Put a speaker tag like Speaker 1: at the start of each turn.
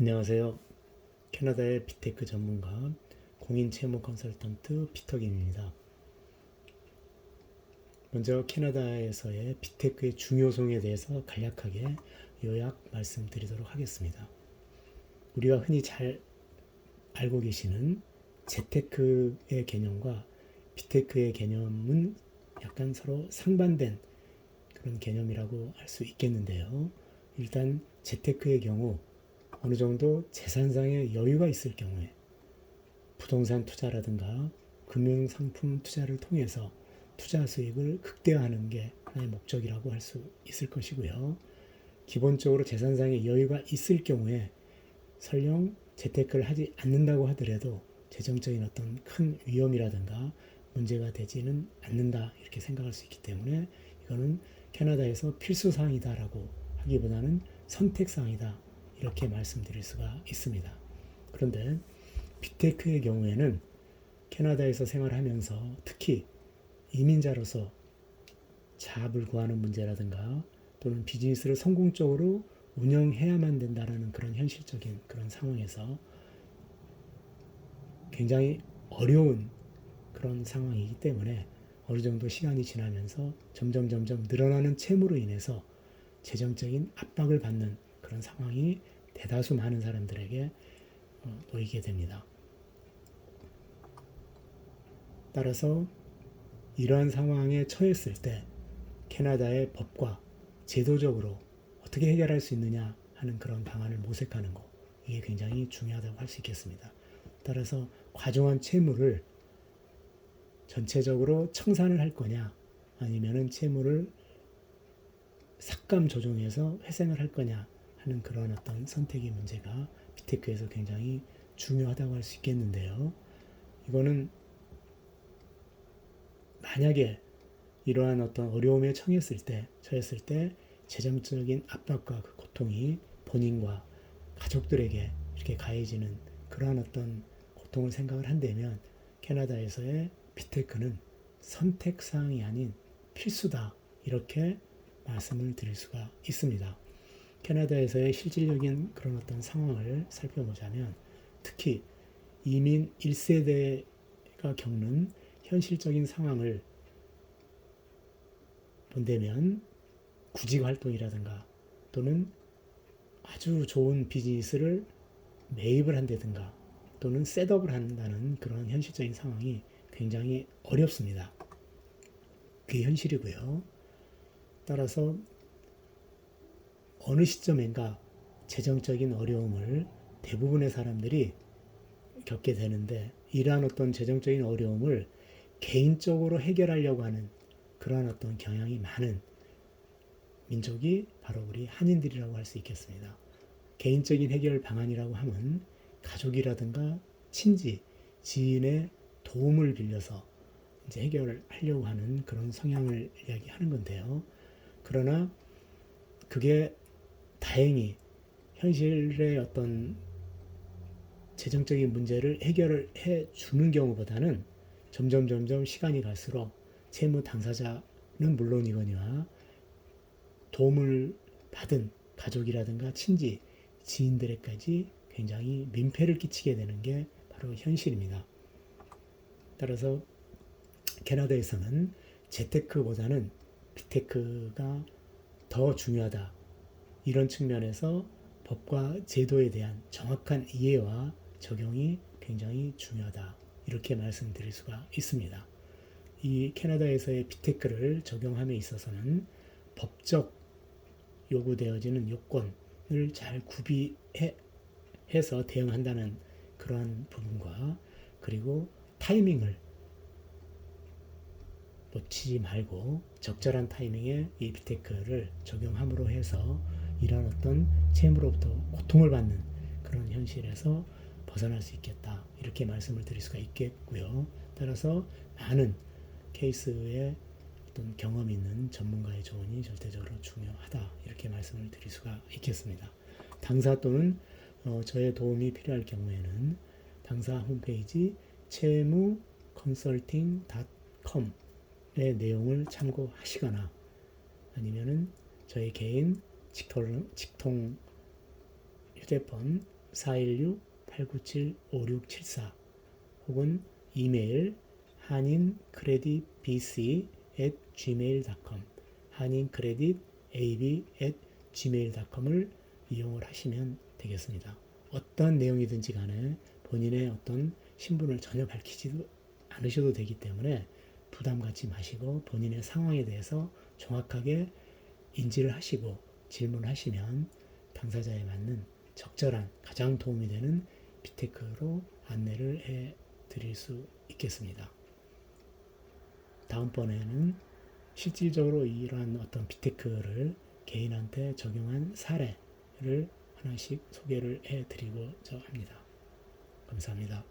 Speaker 1: 안녕하세요. 캐나다의 비테크 전문가 공인 채무 컨설턴트 피터김입니다. 먼저 캐나다에서의 비테크의 중요성에 대해서 간략하게 요약 말씀드리도록 하겠습니다. 우리가 흔히 잘 알고 계시는 재테크의 개념과 비테크의 개념은 약간 서로 상반된 그런 개념이라고 할 수 있겠는데요. 일단 재테크의 경우 어느 정도 재산상의 여유가 있을 경우에 부동산 투자라든가 금융상품 투자를 통해서 투자 수익을 극대화하는 게 하나의 목적이라고 할 수 있을 것이고요. 기본적으로 재산상의 여유가 있을 경우에 설령 재테크를 하지 않는다고 하더라도 재정적인 어떤 큰 위험이라든가 문제가 되지는 않는다 이렇게 생각할 수 있기 때문에 이거는 캐나다에서 필수 사항이다라고 하기보다는 선택 사항이다 이렇게 말씀드릴 수가 있습니다. 그런데 비테크의 경우에는 캐나다에서 생활하면서 특히 이민자로서 자합을 구하는 문제라든가 또는 비즈니스를 성공적으로 운영해야만 된다라는 그런 현실적인 그런 상황에서 굉장히 어려운 그런 상황이기 때문에 어느 정도 시간이 지나면서 점점 점점 늘어나는 채무로 인해서 재정적인 압박을 받는 그런 상황이 대다수 많은 사람들에게 어, 놓이게 됩니다. 따라서 이러한 상황에 처했을 때 캐나다의 법과 제도적으로 어떻게 해결할 수 있느냐 하는 그런 방안을 모색하는 것 이게 굉장히 중요하다고 할 수 있겠습니다. 따라서 과중한 채무를 전체적으로 청산을 할 거냐 아니면은 채무를 삭감 조정해서 회생을 할 거냐 하는 그런 어떤 선택의 문제가 비테크에서 굉장히 중요하다고 할 수 있겠는데요. 이거는 만약에 이러한 어떤 어려움에 처했을 때, 처했을 때 재정적인 압박과 그 고통이 본인과 가족들에게 이렇게 가해지는 그러한 어떤 고통을 생각을 한다면 캐나다에서의 비테크는 선택사항이 아닌 필수다. 이렇게 말씀을 드릴 수가 있습니다. 캐나다에서의 실질적인 그런 어떤 상황을 살펴보자면 특히 이민 1세대가 겪는 현실적인 상황을 본다면 구직 활동이라든가 또는 아주 좋은 비즈니스를 매입을 한다든가 또는 셋업을 한다는 그런 현실적인 상황이 굉장히 어렵습니다. 그게 현실이고요. 따라서 어느 시점인가 재정적인 어려움을 대부분의 사람들이 겪게 되는데 이러한 어떤 재정적인 어려움을 개인적으로 해결하려고 하는 그러한 어떤 경향이 많은 민족이 바로 우리 한인들이라고 할 수 있겠습니다. 개인적인 해결 방안이라고 하면 가족이라든가 친지, 지인의 도움을 빌려서 이제 해결하려고 하는 그런 성향을 이야기하는 건데요. 그러나 그게 다행히 현실의 어떤 재정적인 문제를 해결을 해 주는 경우보다는 점점 점점 시간이 갈수록 채무 당사자는 물론이거니와 도움을 받은 가족이라든가 친지, 지인들에까지 굉장히 민폐를 끼치게 되는 게 바로 현실입니다. 따라서 캐나다에서는 재테크보다는 비테크가 더 중요하다. 이런 측면에서 법과 제도에 대한 정확한 이해와 적용이 굉장히 중요하다. 이렇게 말씀드릴 수가 있습니다. 이 캐나다에서의 비테크를 적용함에 있어서는 법적 요구되어지는 요건을 잘 구비해서 대응한다는 그러한 부분과 그리고 타이밍을 놓치지 말고 적절한 타이밍에 이 비테크를 적용함으로 해서 이런 어떤 채무로부터 고통을 받는 그런 현실에서 벗어날 수 있겠다. 이렇게 말씀을 드릴 수가 있겠고요. 따라서 많은 케이스에 어떤 경험 있는 전문가의 조언이 절대적으로 중요하다. 이렇게 말씀을 드릴 수가 있겠습니다. 당사 또는 어, 저의 도움이 필요할 경우에는 당사 홈페이지 채무 컨설팅.com의 내용을 참고하시거나 아니면은 저희 개인 직통, 직통 휴대폰 416-897-5674 혹은 이메일 한인 크레딧bc at gmail.com 한인 크레딧ab at gmail.com을 이용을 하시면 되겠습니다. 어떤 내용이든지 간에 본인의 어떤 신분을 전혀 밝히지도 않으셔도 되기 때문에 부담 갖지 마시고 본인의 상황에 대해서 정확하게 인지를 하시고 질문하시면 당사자에 맞는 적절한 가장 도움이 되는 비테크로 안내를 해 드릴 수 있겠습니다. 다음번에는 실질적으로 이러한 어떤 비테크를 개인한테 적용한 사례를 하나씩 소개를 해 드리고자 합니다. 감사합니다.